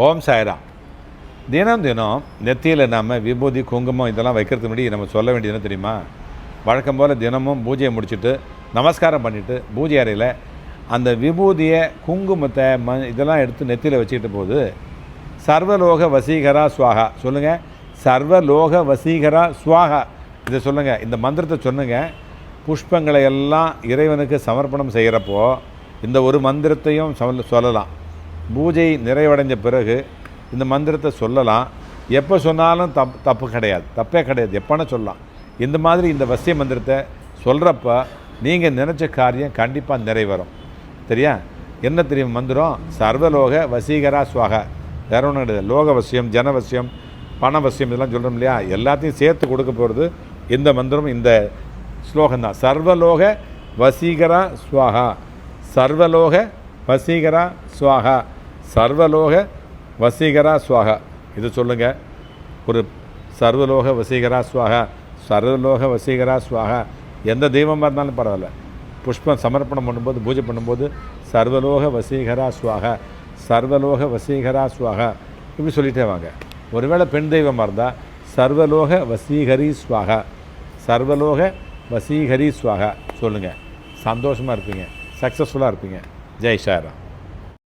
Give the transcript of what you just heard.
ஓம் சாய்ராம். தினம் தினம் நெத்தியில் நாம் விபூதி குங்குமம் இதெல்லாம் வைக்கிறதுக்கு முன்னாடி நம்ம சொல்ல வேண்டியது என்ன தெரியுமா? வழக்கம் போல் தினமும் பூஜையை முடிச்சுட்டு நமஸ்காரம் பண்ணிவிட்டு பூஜை அறையில் அந்த விபூதியை குங்குமத்தை ம இதெல்லாம் எடுத்து நெத்தியில் வச்சுக்கிட்ட போது சர்வலோக வசீகரா சுவாகா. சொல்லுங்கள் சர்வலோக வசீகரா சுவாகா. இதை சொல்லுங்கள் இந்த மந்திரத்தை சொல்லுங்கள் புஷ்பங்களை எல்லாம் இறைவனுக்கு சமர்ப்பணம் செய்கிறப்போ இந்த ஒரு மந்திரத்தையும் சொல்ல சொல்லலாம். பூஜை நிறைவடைஞ்ச பிறகு இந்த மந்திரத்தை சொல்லலாம். எப்போ சொன்னாலும் தப் தப்பு கிடையாது. தப்பே கிடையாது. எப்போனா சொல்லலாம். இந்த மாதிரி இந்த வசிய மந்திரத்தை சொல்கிறப்ப நீங்கள் நினச்ச காரியம் கண்டிப்பாக நிறைவரும் சரியா? என்ன தெரியும் மந்திரம்? சர்வலோக வசீகரா சுவாக. வேற ஒன்றும் கிடையாது. லோக வசியம் ஜனவசியம் பணவசியம் இதெல்லாம் சொல்கிறோம் இல்லையா? எல்லாத்தையும் சேர்த்து கொடுக்க போகிறது இந்த மந்திரம் இந்த ஸ்லோகம் தான். சர்வலோக வசீகரா ஸ்வாகா சர்வலோக வசீகரா ஸ்வாகா சர்வலோக வசீகரா சுவாகா. இது சொல்லுங்கள் ஒரு சர்வலோக வசீகரா சுவாகா சர்வலோக வசீகரா சுவாகா. எந்த தெய்வமாக இருந்தாலும் பரவாயில்ல. புஷ்பம் சமர்ப்பணம் பண்ணும்போது பூஜை பண்ணும்போது சர்வலோக வசீகரா சுவாகா சர்வலோக வசீகரா சுவாகா. இப்படி சொல்லிட்டே வாங்க. ஒருவேளை பெண் தெய்வமாக இருந்தால் சர்வலோக வசீகரி சுவாகா சர்வலோக வசீகரி சுவாகா. சொல்லுங்கள் சந்தோஷமாக இருப்பீங்க. சக்ஸஸ்ஃபுல்லாக இருப்பீங்க. ஜெய் ஷாராம்